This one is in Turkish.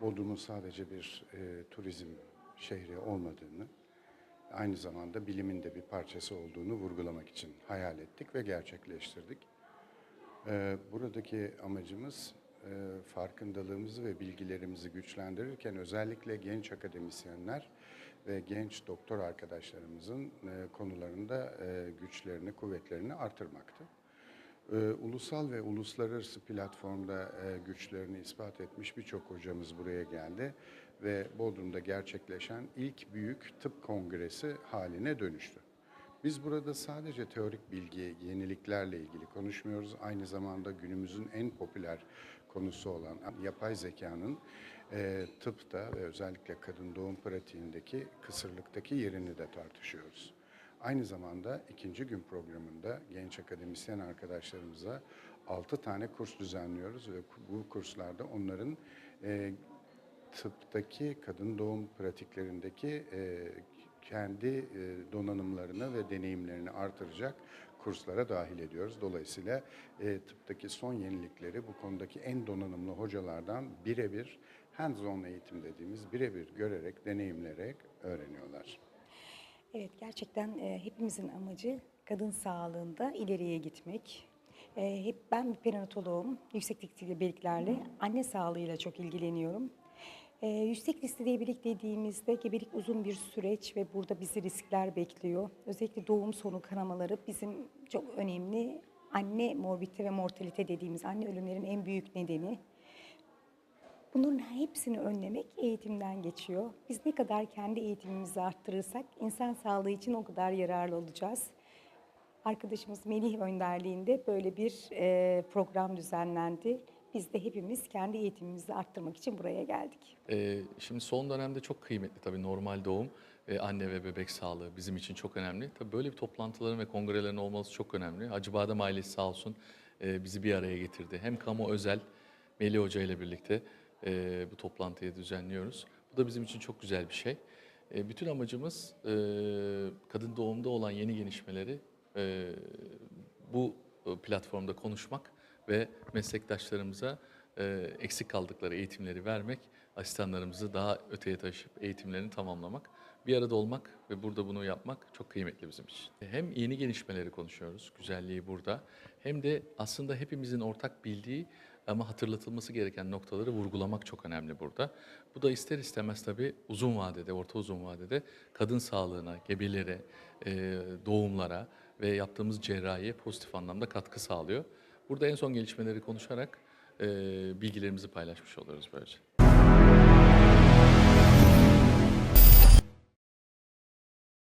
Bodrum'un sadece bir e, turizm şehri olmadığını, aynı zamanda bilimin de bir parçası olduğunu vurgulamak için hayal ettik ve gerçekleştirdik. E, buradaki amacımız e, farkındalığımızı ve bilgilerimizi güçlendirirken özellikle genç akademisyenler ve genç doktor arkadaşlarımızın e, konularında e, güçlerini, kuvvetlerini artırmaktı. Ee, ulusal ve uluslararası platformda e, güçlerini ispat etmiş birçok hocamız buraya geldi ve Bodrum'da gerçekleşen ilk büyük tıp kongresi haline dönüştü. Biz burada sadece teorik bilgi, yeniliklerle ilgili konuşmuyoruz. Aynı zamanda günümüzün en popüler konusu olan yapay zekanın e, tıpta ve özellikle kadın doğum pratiğindeki kısırlıktaki yerini de tartışıyoruz. Aynı zamanda ikinci gün programında genç akademisyen arkadaşlarımıza 6 tane kurs düzenliyoruz ve bu kurslarda onların e, tıptaki kadın doğum pratiklerindeki e, kendi e, donanımlarını ve deneyimlerini artıracak kurslara dahil ediyoruz. Dolayısıyla e, tıptaki son yenilikleri bu konudaki en donanımlı hocalardan birebir hands-on eğitim dediğimiz birebir görerek, deneyimlerek öğreniyorlar. Evet gerçekten e, hepimizin amacı kadın sağlığında ileriye gitmek. E, hep ben bir perinatoloğum. Yüksek riskli gebeliklerle anne sağlığıyla çok ilgileniyorum. E, yüksek riskli gebelik dediğimizde gebelik uzun bir süreç ve burada bizi riskler bekliyor. Özellikle doğum sonu kanamaları bizim çok önemli anne morbidite ve mortalite dediğimiz anne ölümlerin en büyük nedeni. Bunların hepsini önlemek eğitimden geçiyor. Biz ne kadar kendi eğitimimizi arttırırsak insan sağlığı için o kadar yararlı olacağız. Arkadaşımız Melih önderliğinde böyle bir e, program düzenlendi. Biz de hepimiz kendi eğitimimizi arttırmak için buraya geldik. Ee, şimdi son dönemde çok kıymetli tabii normal doğum, e, anne ve bebek sağlığı bizim için çok önemli. Tabii böyle bir toplantıların ve kongrelerin olması çok önemli. Hacıbadem ailesi sağ olsun e, bizi bir araya getirdi. Hem kamu özel, Melih Hoca ile birlikte e, bu toplantıyı düzenliyoruz. Bu da bizim için çok güzel bir şey. E, bütün amacımız e, kadın doğumda olan yeni gelişmeleri e, bu platformda konuşmak ve meslektaşlarımıza e, eksik kaldıkları eğitimleri vermek, asistanlarımızı daha öteye taşıyıp eğitimlerini tamamlamak, bir arada olmak ve burada bunu yapmak çok kıymetli bizim için. Hem yeni gelişmeleri konuşuyoruz, güzelliği burada, hem de aslında hepimizin ortak bildiği ama hatırlatılması gereken noktaları vurgulamak çok önemli burada. Bu da ister istemez tabii uzun vadede, orta uzun vadede kadın sağlığına, gebelere, e, doğumlara ve yaptığımız cerrahiye pozitif anlamda katkı sağlıyor. Burada en son gelişmeleri konuşarak e, bilgilerimizi paylaşmış oluyoruz böylece.